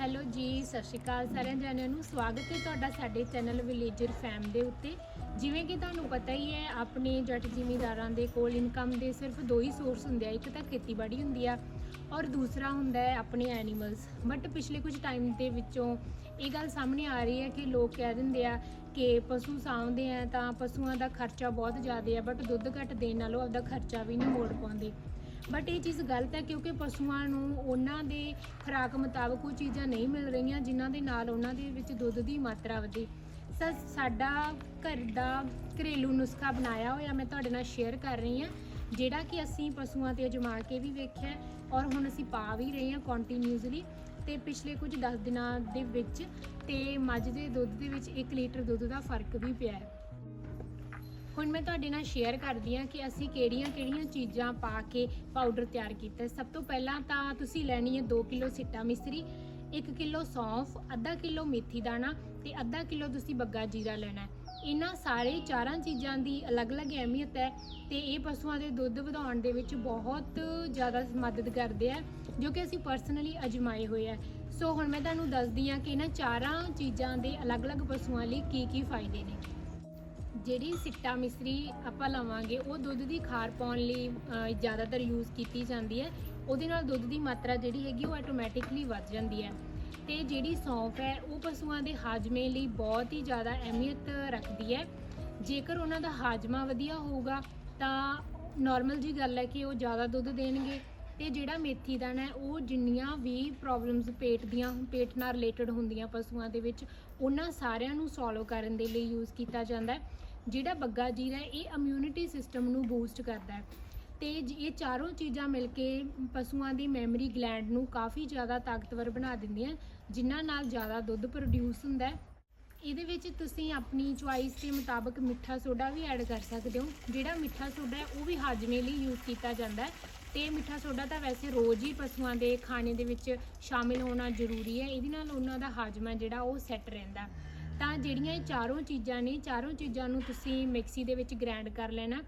Hello ਜੀ, ਸਤਿ ਸ਼੍ਰੀ ਅਕਾਲ ਸਾਰਿਆਂ ਜਣਿਆਂ ਨੂੰ। ਸਵਾਗਤ ਹੈ ਤੁਹਾਡਾ ਸਾਡੇ ਚੈਨਲ ਵਿਲੇਜਰ ਫੈਮ ਦੇ ਉੱਤੇ। ਜਿਵੇਂ ਕਿ ਤੁਹਾਨੂੰ ਪਤਾ ਹੀ ਹੈ, ਆਪਣੇ ਜੱਟ ਜ਼ਿਮੀਂਦਾਰਾਂ ਦੇ ਕੋਲ ਇਨਕਮ ਦੇ ਸਿਰਫ ਦੋ ਹੀ ਸੋਰਸ ਹੁੰਦੇ ਆ, ਇੱਕ ਤਾਂ ਖੇਤੀਬਾੜੀ ਹੁੰਦੀ ਆ ਔਰ ਦੂਸਰਾ ਹੁੰਦਾ ਹੈ ਆਪਣੇ ਐਨੀਮਲਸ ਬਟ ਪਿਛਲੇ ਕੁਝ ਟਾਈਮ ਦੇ ਵਿੱਚੋਂ ਇਹ ਗੱਲ ਸਾਹਮਣੇ ਆ ਰਹੀ ਹੈ ਕਿ ਲੋਕ ਕਹਿ ਦਿੰਦੇ ਆ ਕਿ ਪਸ਼ੂ ਸਾਂਭਦੇ ਆ ਤਾਂ ਪਸ਼ੂਆਂ ਦਾ ਖਰਚਾ ਬਹੁਤ ਜ਼ਿਆਦਾ ਹੈ ਬਟ ਦੁੱਧ ਘੱਟ ਦੇਣ ਨਾਲੋਂ ਆਪਦਾ ਖਰਚਾ ਵੀ ਨਹੀਂ ਮੋੜ ਪਾਉਂਦੇ। ਬਟ ਇਹ ਚੀਜ਼ ਗਲਤ ਹੈ ਕਿਉਂਕਿ ਪਸ਼ੂਆਂ ਨੂੰ ਉਹਨਾਂ ਦੇ ਖੁਰਾਕ ਮੁਤਾਬਕ ਉਹ ਚੀਜ਼ਾਂ ਨਹੀਂ ਮਿਲ ਰਹੀਆਂ ਜਿਨ੍ਹਾਂ ਦੇ ਨਾਲ ਉਹਨਾਂ ਦੇ ਵਿੱਚ ਦੁੱਧ ਦੀ ਮਾਤਰਾ ਵਧੇ। ਸਰ, ਸਾਡਾ ਘਰ ਦਾ ਘਰੇਲੂ ਨੁਸਖਾ ਬਣਾਇਆ ਹੋਇਆ ਮੈਂ ਤੁਹਾਡੇ ਨਾਲ ਸ਼ੇਅਰ ਕਰ ਰਹੀ ਹਾਂ, ਜਿਹੜਾ ਕਿ ਅਸੀਂ ਪਸ਼ੂਆਂ ਤੇ ਅਜਮਾ ਕੇ ਵੀ ਵੇਖਿਆ ਔਰ ਹੁਣ ਅਸੀਂ ਪਾ ਵੀ ਰਹੇ ਹਾਂ ਕੰਟੀਨਿਊਸਲੀ ਤੇ ਪਿਛਲੇ ਕੁਝ 10 ਦਿਨਾਂ ਦੇ ਵਿੱਚ ਤੇ ਮੱਝ ਦੇ ਦੁੱਧ ਦੇ ਵਿੱਚ 1 ਲੀਟਰ ਦੁੱਧ ਦਾ ਫ਼ਰਕ ਵੀ ਪਿਆ ਹੈ। ਹੁਣ ਮੈਂ ਤੁਹਾਡੇ ਨਾਲ ਸ਼ੇਅਰ ਕਰਦੀ ਹਾਂ ਕਿ ਅਸੀਂ ਕਿਹੜੀਆਂ-ਕਿਹੜੀਆਂ ਚੀਜ਼ਾਂ ਪਾ ਕੇ ਪਾਊਡਰ ਤਿਆਰ ਕੀਤਾ ਸਭ ਤੋਂ ਪਹਿਲਾਂ ਤਾਂ ਤੁਸੀਂ ਲੈਣੀ ਹੈ 2 ਕਿਲੋ ਸਿੱਟਾ ਮਿਸਰੀ 1 ਕਿਲੋ ਸੌਂਫ, ਅੱਧਾ ਕਿਲੋ ਮੇਥੀ ਦਾਣਾ ਤੇ ਅੱਧਾ ਕਿਲੋ ਤੁਸੀਂ ਬੱਗਾ ਜੀਰਾ ਲੈਣਾ ਹੈ। ਇਹਨਾਂ ਸਾਰੇ ਚਾਰਾਂ ਚੀਜ਼ਾਂ ਦੀ ਅਲੱਗ-ਅਲੱਗ ਅਹਿਮੀਅਤ ਹੈ ਤੇ ਇਹ ਪਸ਼ੂਆਂ ਦੇ ਦੁੱਧ ਵਧਾਉਣ ਦੇ ਵਿੱਚ ਬਹੁਤ ਜ਼ਿਆਦਾ ਮਦਦ ਕਰਦੇ ਆ, ਜੋ ਕਿ ਅਸੀਂ ਪਰਸਨਲੀ ਅਜਮਾਏ ਹੋਏ ਆ। ਸੋ ਹੁਣ ਮੈਂ ਤੁਹਾਨੂੰ ਦੱਸਦੀ ਹਾਂ ਕਿ ਇਹਨਾਂ ਚਾਰਾਂ ਚੀਜ਼ਾਂ ਦੇ ਅਲੱਗ-ਅਲੱਗ ਪਸ਼ੂਆਂ ਲਈ ਕੀ-ਕੀ ਫਾਇਦੇ ਨੇ। ਜਿਹੜੀ ਸਿੱਟਾ ਮਿਸਰੀ ਆਪਾਂ ਲਵਾਂਗੇ, ਉਹ ਦੁੱਧ ਦੀ ਖਾਰ ਪਾਉਣ ਲਈ ਜ਼ਿਆਦਾਤਰ ਯੂਜ਼ ਕੀਤੀ ਜਾਂਦੀ ਹੈ। ਉਹਦੇ ਨਾਲ ਦੁੱਧ ਦੀ ਮਾਤਰਾ ਜਿਹੜੀ ਹੈਗੀ, ਉਹ ਆਟੋਮੈਟਿਕਲੀ ਵੱਧ ਜਾਂਦੀ ਹੈ। ਤੇ ਜਿਹੜੀ ਸੌਂਫ ਹੈ, ਉਹ ਪਸ਼ੂਆਂ ਦੇ ਹਾਜਮੇ ਲਈ ਬਹੁਤ ਹੀ ਜ਼ਿਆਦਾ ਅਹਿਮੀਅਤ ਰੱਖਦੀ ਹੈ। ਜੇਕਰ ਉਹਨਾਂ ਦਾ ਹਾਜਮਾ ਵਧੀਆ ਹੋਊਗਾ, ਤਾਂ ਨਾਰਮਲ ਜੀ ਗੱਲ ਹੈ ਕਿ ਉਹ ਜ਼ਿਆਦਾ ਦੁੱਧ ਦੇਣਗੇ ਤੇ ਜਿਹੜਾ ਮੇਥੀ ਦਾਣਾ ਹੈ, ਉਹ ਜਿੰਨੀਆਂ ਵੀ ਪ੍ਰੋਬਲਮਸ ਪੇਟ ਦੀਆਂ, ਪੇਟ ਨਾਲ ਰਿਲੇਟਡ ਹੁੰਦੀਆਂ ਪਸ਼ੂਆਂ ਦੇ ਵਿੱਚ, ਉਹਨਾਂ ਸਾਰਿਆਂ ਨੂੰ ਸੋਲਵ ਕਰਨ ਦੇ ਲਈ ਯੂਜ਼ ਕੀਤਾ ਜਾਂਦਾ ਹੈ। ਜਿਹੜਾ ਬੱਗਾ ਜੀਰਾ ਹੈ, ਇਹ ਇਮਿਊਨਿਟੀ ਸਿਸਟਮ ਨੂੰ ਬੂਸਟ ਕਰਦਾ ਹੈ। ਤੇ ਜ- ਇਹ ਚਾਰੋਂ ਚੀਜ਼ਾਂ ਮਿਲ ਕੇ ਪਸ਼ੂਆਂ ਦੀ ਮੈਮਰੀ ਗਲੈਂਡ ਨੂੰ ਕਾਫੀ ਜ਼ਿਆਦਾ ਤਾਕਤਵਰ ਬਣਾ ਦਿੰਦੀਆਂ, ਜਿਨ੍ਹਾਂ ਨਾਲ ਜ਼ਿਆਦਾ ਦੁੱਧ ਪ੍ਰੋਡਿਊਸ ਹੁੰਦਾ ਹੈ। ਇਹਦੇ ਵਿੱਚ ਤੁਸੀਂ ਆਪਣੀ ਚੁਆਇਸ ਦੇ ਮੁਤਾਬਕ ਮਿੱਠਾ ਸੋਡਾ ਵੀ ਐਡ ਕਰ ਸਕਦੇ ਹੋ। ਜਿਹੜਾ ਮਿੱਠਾ ਸੋਡਾ ਹੈ, ਉਹ ਵੀ ਹਾਜਮੇ ਲਈ ਯੂਜ਼ ਕੀਤਾ ਜਾਂਦਾ ਹੈ। ਤੇ ਮਿੱਠਾ ਸੋਡਾ ਤਾਂ ਵੈਸੇ ਰੋਜ਼ ਹੀ ਪਸ਼ੂਆਂ ਦੇ ਖਾਣੇ ਦੇ ਵਿੱਚ ਸ਼ਾਮਿਲ ਹੋਣਾ ਜ਼ਰੂਰੀ ਹੈ। ਇਹਦੇ ਨਾਲ ਉਹਨਾਂ ਦਾ ਹਾਜਮਾ ਜਿਹੜਾ, ਉਹ ਸੈੱਟ ਰਹਿੰਦਾ ਤਾਂ ਜਿਹੜੀਆਂ ਇਹ ਚਾਰੋਂ ਚੀਜ਼ਾਂ ਨੇ, ਚਾਰੋਂ ਚੀਜ਼ਾਂ ਨੂੰ ਤੁਸੀਂ ਮਿਕਸੀ ਦੇ ਵਿੱਚ ਗ੍ਰਾਈਂਡ ਕਰ ਲੈਣਾ।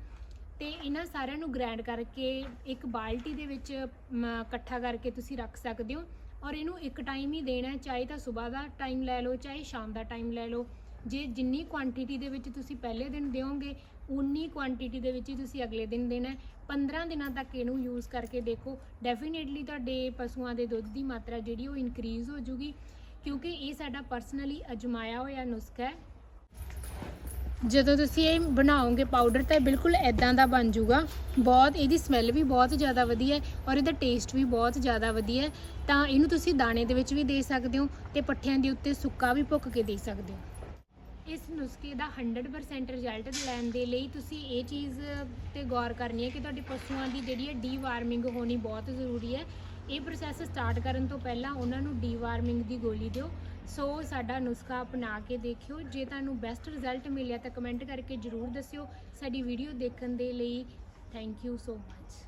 ਤੇ ਇਹਨਾਂ ਸਾਰਿਆਂ ਨੂੰ ਗ੍ਰਾਈਂਡ ਕਰਕੇ ਇੱਕ ਬਾਲਟੀ ਦੇ ਵਿੱਚ ਇਕੱਠਾ ਕਰਕੇ ਤੁਸੀਂ ਰੱਖ ਸਕਦੇ ਹੋ। ਔਰ ਇਹਨੂੰ ਇੱਕ ਟਾਈਮ ਹੀ ਦੇਣਾ ਚਾਹੇ ਤਾਂ ਸਵੇਰ ਦਾ ਟਾਈਮ ਲੈ ਲਓ, ਚਾਹੇ ਸ਼ਾਮ ਦਾ ਟਾਈਮ ਲੈ ਲਓ। ਜੇ ਜਿੰਨੀ ਕੁਆਂਟੀਟੀ ਦੇ ਵਿੱਚ ਤੁਸੀਂ ਪਹਿਲੇ ਦਿਨ ਦਿਓਗੇ ਉਨੀ ਕੁਆਂਟੀਟੀ ਦੇ ਵਿੱਚ ਹੀ ਤੁਸੀਂ ਅਗਲੇ ਦਿਨ ਦੇਣਾ ਹੈ। 15 ਦਿਨਾਂ ਤੱਕ ਇਹਨੂੰ ਯੂਜ਼ ਕਰਕੇ ਦੇਖੋ। ਡੈਫੀਨੇਟਲੀ ਤੁਹਾਡੇ ਪਸ਼ੂਆਂ ਦੇ ਦੁੱਧ ਦੀ ਮਾਤਰਾ ਜਿਹੜੀ ਉਹ ਇਨਕਰੀਜ਼ ਹੋ ਜੂਗੀ ਕਿਉਂਕਿ ਇਹ ਸਾਡਾ ਪਰਸਨਲੀ ਅਜਮਾਇਆ ਹੋਇਆ ਨੁਸਖਾ ਹੈ। ਜਦੋਂ ਤੁਸੀਂ ਇਹ ਬਣਾਓਗੇ ਪਾਊਡਰ ਤਾਂ ਇਹ ਬਿਲਕੁਲ ਐਦਾਂ ਦਾ ਬਣ ਜਾਊਗਾ। ਬਹੁਤ, ਇਹਦੀ ਸਮੈਲ ਵੀ ਬਹੁਤ ਜ਼ਿਆਦਾ ਵਧੀਆ ਹੈ ਔਰ ਇਹਦਾ ਟੇਸਟ ਵੀ ਬਹੁਤ ਜ਼ਿਆਦਾ ਵਧੀਆ ਹੈ। ਤਾਂ ਇਹਨੂੰ ਤੁਸੀਂ ਦਾਣੇ ਦੇ ਵਿੱਚ ਵੀ ਦੇ ਸਕਦੇ ਹੋ ਤੇ ਪੱਠਿਆਂ ਦੇ ਉੱਤੇ ਸੁੱਕਾ ਵੀ ਭੁੱਕ ਕੇ ਦੇ ਸਕਦੇ ਹੋ। ਇਸ ਨੁਸਖੇ ਦਾ 100% ਰਿਜ਼ਲਟ ਲੈਣ ਦੇ ਲਈ ਤੁਸੀਂ ਇਹ ਚੀਜ਼ ਤੇ ਗੌਰ ਕਰਨੀ ਹੈ ਕਿ ਤੁਹਾਡੇ ਪਸ਼ੂਆਂ ਦੀ ਜਿਹੜੀ ਹੈ ਡੀਵਾਰਮਿੰਗ ਹੋਣੀ ਬਹੁਤ ਜ਼ਰੂਰੀ ਹੈ। ਇਹ ਪ੍ਰੋਸੈਸ ਸਟਾਰਟ ਕਰਨ ਤੋਂ ਪਹਿਲਾਂ ਉਹਨਾਂ ਨੂੰ ਡੀਵਾਰਮਿੰਗ ਦੀ ਗੋਲੀ ਦਿਓ ਸੋ ਸਾਡਾ ਨੁਸਖਾ ਅਪਣਾ ਕੇ ਦੇਖਿਓ। ਜੇ ਤੁਹਾਨੂੰ ਬੈਸਟ ਰਿਜ਼ਲਟ ਮਿਲਿਆ ਤਾਂ ਕਮੈਂਟ ਕਰਕੇ ਜਰੂਰ ਦੱਸਿਓ। ਸਾਡੀ ਵੀਡੀਓ ਦੇਖਣ ਦੇ ਲਈ ਥੈਂਕ ਯੂ ਸੋ ਮੱਚ